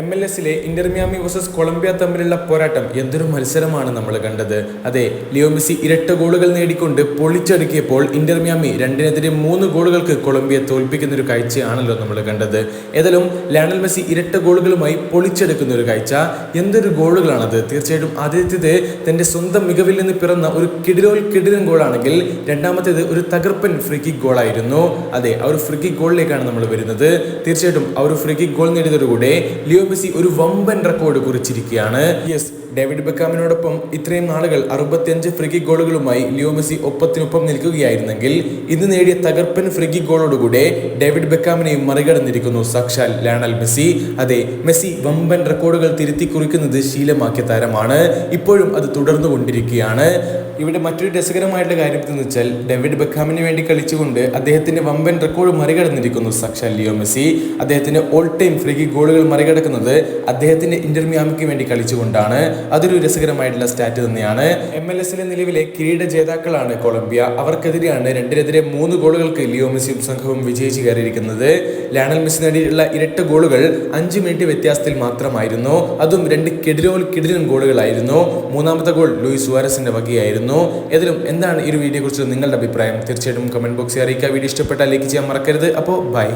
M L എസിലെ Inter Miami versus Colombia തമ്മിലുള്ള പോരാട്ടം എന്തൊരു മത്സരമാണ് നമ്മൾ കണ്ടത്. അതെ ലിയോ ഇരട്ട ഗോളുകൾ നേടിക്കൊണ്ട് പൊളിച്ചടുക്കിയപ്പോൾ ഇന്റർമിയാമി രണ്ടിനെതിരെ മൂന്ന് ഗോളുകൾക്ക് കൊളംബിയ തോൽപ്പിക്കുന്ന ഒരു കാഴ്ചയാണല്ലോ നമ്മൾ കണ്ടത്. ഏതായാലും ലയണൽ മെസ്സി ഇരട്ട ഗോളുകളുമായി പൊളിച്ചെടുക്കുന്ന ഒരു കാഴ്ച. എന്തൊരു ഗോളുകളാണത്. തീർച്ചയായിട്ടും ആദ്യത്തേത് തന്റെ സ്വന്തം മികവിൽ നിന്ന് പിറന്ന ഒരു കിടിലോൽ കിടിലൻ ഗോളാണെങ്കിൽ രണ്ടാമത്തേത് ഒരു തകർപ്പൻ ഫ്രീ കിക്ക് ഗോളായിരുന്നു. അതെ ആ ഒരു ഫ്രീ കിക്ക് ഗോളിലേക്കാണ് നമ്മൾ വരുന്നത്. തീർച്ചയായിട്ടും ആ ഒരു ഫ്രീ കിക്ക് ഗോൾ നേടിയതോടുകൂടെ ലിയോ മെസ്സി ഒരു വമ്പൻ റെക്കോർഡ് കുറിച്ചിരിക്കുകയാണ്. യെസ് ഡേവിഡ് ബെക്കാമിനോടൊപ്പം ഇത്രയും നാളുകൾ അറുപത്തിയഞ്ച് ഫ്രിഗി ഗോളുകളുമായി ലിയോ മെസ്സി ഒപ്പത്തിനൊപ്പം നിൽക്കുകയായിരുന്നെങ്കിൽ ഇന്ന് നേടിയ തകർപ്പൻ ഫ്രിഗി കിക്ക് ഗോളോടുകൂടെ ഡേവിഡ് ബെക്കാമിനെയും മറികടന്നിരിക്കുന്നു സാക്ഷാൽ ലയണൽ മെസ്സി. അതെ മെസ്സി വമ്പൻ റെക്കോർഡുകൾ തിരുത്തി കുറിക്കുന്നത് ശീലമാക്കിയ താരമാണ്. ഇപ്പോഴും അത് തുടർന്നു കൊണ്ടിരിക്കുകയാണ്. ഇവിടെ മറ്റൊരു രസകരമായിട്ടുള്ള കാര്യം എന്ന് വെച്ചാൽ ഡേവിഡ് ബെക്കാമിന് വേണ്ടി കളിച്ചുകൊണ്ട് അദ്ദേഹത്തിന്റെ വമ്പൻ റെക്കോർഡ് മറികടന്നിരിക്കുന്നു സാക്ഷാൽ ലിയോ മെസ്സി. അദ്ദേഹത്തിന്റെ ഓൾ ടൈം ഫ്രീ ഗോളുകൾ മറികടക്കുന്നത് അദ്ദേഹത്തിന്റെ ഇന്റർമിയാമിക്ക് വേണ്ടി കളിച്ചുകൊണ്ടാണ്. അതൊരു രസകരമായിട്ടുള്ള സ്റ്റാറ്റ് തന്നെയാണ്. എം എൽ എസിലെ നിലവിലെ കിരീട ജേതാക്കളാണ് കൊളംബിയ. അവർക്കെതിരെയാണ് രണ്ടിനെതിരെ മൂന്ന് ഗോളുകൾക്ക് ലിയോ മെസ്സിയും സംഘവും വിജയിച്ചു കയറിയിരിക്കുന്നത്. ലയണൽ മെസ്സി നേടിയിട്ടുള്ള ഇരട്ട ഗോളുകൾ അഞ്ച് മിനിറ്റ് വ്യത്യാസത്തിൽ മാത്രമായിരുന്നു. അതും രണ്ട് കിടിലോൽ കിടിലൻ ഗോളുകളായിരുന്നു. മൂന്നാമത്തെ ഗോൾ ലൂയിസ് സുവാരസിന്റെ വകയായിരുന്നു. ഏതിലും എന്താണ് ഈ ഒരു വീഡിയോ കുറിച്ച് നിങ്ങളുടെ അഭിപ്രായം? തീർച്ചയായിട്ടും കമന്റ് ബോക്സിൽ അറിയിക്കുക. വീഡിയോ ഇഷ്ടപ്പെട്ടാൽ ലൈക്ക് ചെയ്യാൻ മറക്കരുത്. അപ്പോൾ ബൈ